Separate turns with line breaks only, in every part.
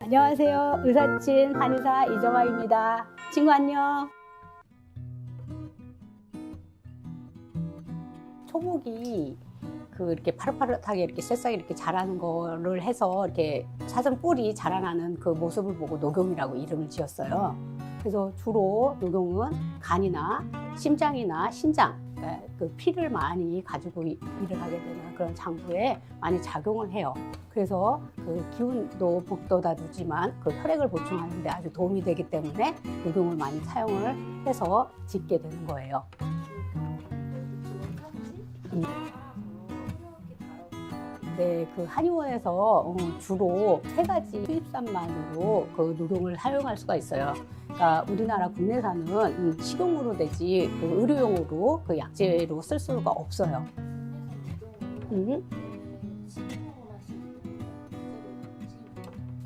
안녕하세요. 의사친 한의사 이정아입니다. 친구 안녕. 초복이 그 이렇게 파릇파릇하게 이렇게 새싹이 이렇게 자라는 거를 해서 이렇게 사슴 뿔이 자라나는 그 모습을 보고 녹용이라고 이름을 지었어요. 그래서 주로 녹용은 간이나 심장이나 신장, 그러니까 그 피를 많이 가지고 이- 일을 하게 되는 그런 장부에 많이 작용을 해요. 그래서 그 기운도 북돋아주지만 그 혈액을 보충하는데 아주 도움이 되기 때문에 녹용을 많이 사용을 해서 짓게 되는 거예요. 네, 그 한의원에서 어, 주로 세 가지 수입산만으로 그 녹용을 사용할 수가 있어요. 그러니까 우리나라 국내산은 음, 식용으로 되지 그 의료용으로 그 약재로 쓸 수가 없어요. 음.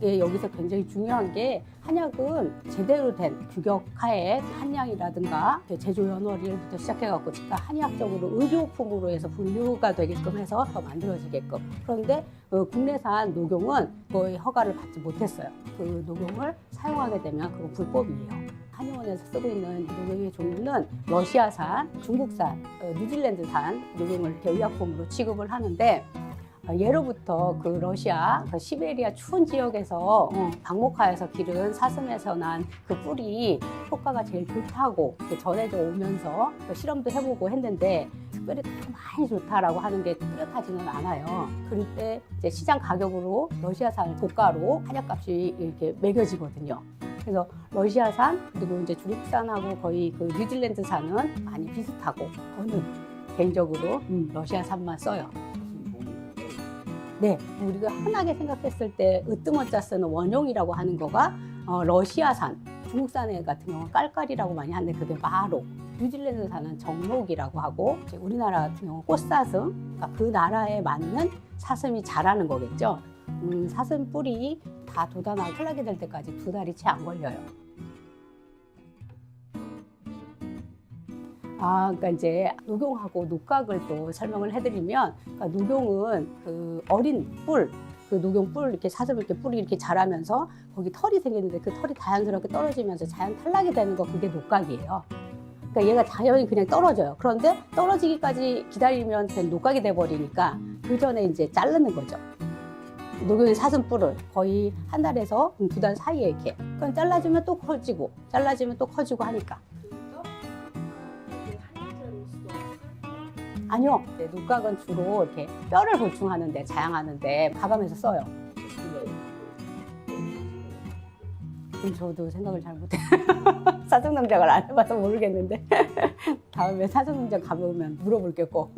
예, 여기서 굉장히 중요한 게 한약은 제대로 된 규격하에 한약이라든가 제조 연월일부터 시작해갖고 그러니까 한의학적으로 의료품으로 해서 분류가 되게끔 해서 더 만들어지게끔 그런데 어, 국내산 녹용은 거의 허가를 받지 못했어요. 그 녹용을 사용하게 되면 그거 불법이에요. 한의원에서 쓰고 있는 이 녹용의 종류는 러시아산, 중국산, 어, 뉴질랜드산 녹용을 이렇게 의약품으로 취급을 하는데 어, 예로부터 그 러시아, 그 시베리아 추운 지역에서 어, 방목하에서 기른 사슴에서 난 그 뿔이 효과가 제일 좋다고 그 전해져 오면서 그 실험도 해보고 했는데 특별히 많이 좋다라고 하는 게 뚜렷하지는 않아요. 그럴 때 이제 시장 가격으로 러시아산 고가로 한약값이 이렇게 매겨지거든요. 그래서 러시아산 그리고 이제 중국산하고 거의 그 뉴질랜드산은 많이 비슷하고 저는 개인적으로 음, 러시아산만 써요. 네, 우리가 흔하게 생각했을 때 으뜸원자 쓰는 원용이라고 하는 거가 어, 러시아산, 중국산 같은 경우는 깔깔이라고 많이 하는데 그게 마로, 뉴질랜드산은 정록이라고 하고 우리나라 같은 경우는 꽃사슴, 그러니까 그 나라에 맞는 사슴이 자라는 거겠죠. 음, 사슴 뿔이 다 돋아나고 탈락이 될 때까지 두 달이 채 안 걸려요. 아, 그러니까 이제 녹용하고 녹각을 또 설명을 해드리면, 그러니까 녹용은 그 어린 뿔, 그 녹용 뿔 이렇게 사슴 이렇게 뿔이 이렇게 자라면서 거기 털이 생기는데 그 털이 자연스럽게 떨어지면서 자연 탈락이 되는 거 그게 녹각이에요. 그러니까 얘가 자연히 그냥 떨어져요. 그런데 떨어지기까지 기다리면 그냥 녹각이 돼버리니까 그 전에 이제 자르는 거죠. 녹용의 사슴 뿔을 거의 한 달에서 두 달 사이에 이렇게. 그럼 잘라주면 또 커지고, 잘라주면 또 커지고 하니까. 아니요. 네, 녹각은 주로 이렇게 뼈를 보충하는데, 자양하는데 가감해서 써요. 그럼 저도 생각을 잘 못해. 사슴농장을 안 해봐서 모르겠는데. 다음에 사슴농장 가보면 물어볼게 꼭.